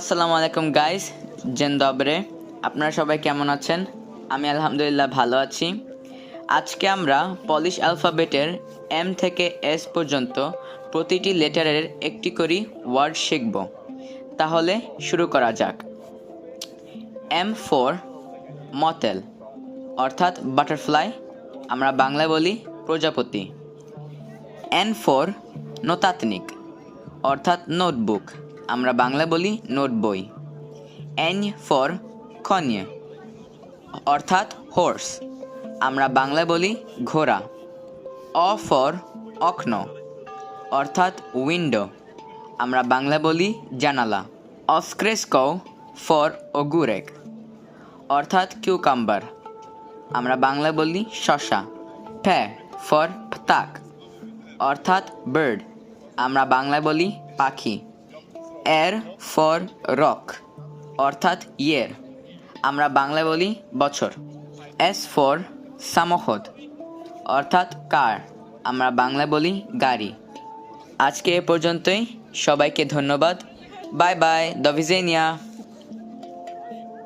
আসসালামু আলাইকুম guys gen দবরে আপনারা সবাই কেমন আছেন? আমি আলহামদুলিল্লাহ ভালো আছি। আজকে আমরা পলিশ অ্যালফাবেটের এম থেকে এস পর্যন্ত প্রতিটি লেটারের একটি করে ওয়ার্ড শিখব। তাহলে শুরু করা যাক। এম ফর মতেল অর্থাৎ বাটারফ্লাই আমরা বাংলায় বলি প্রজাপতি। এন ফোর নোতাতনিক অর্থাৎ নোটবুক আমরা বাংলা বলি নোট বই। এন ফর খনিয়ে, অর্থাৎ হোর্স আমরা বাংলা বলি ঘোড়া। অ ফর অক্ন অর্থাৎ উইন্ডো আমরা বাংলা বলি জানালা। অস্ক্রেসকো ফর অগুরেক, অর্থাৎ কিউকাম্বার আমরা বাংলা বলি শশা। ফ্যা ফর পতাক অর্থাৎ বার্ড আমরা বাংলায় বলি পাখি। এর ফর রক, অর্থাৎ ইয়ের। আমরা বাংলায় বলি বছর। এস ফর সামহদ, অর্থাৎ কার। আমরা বাংলায় বলি গাড়ি। আজকে এ পর্যন্তই। সবাইকে ধন্যবাদ। Bye bye দভিজেনিয়া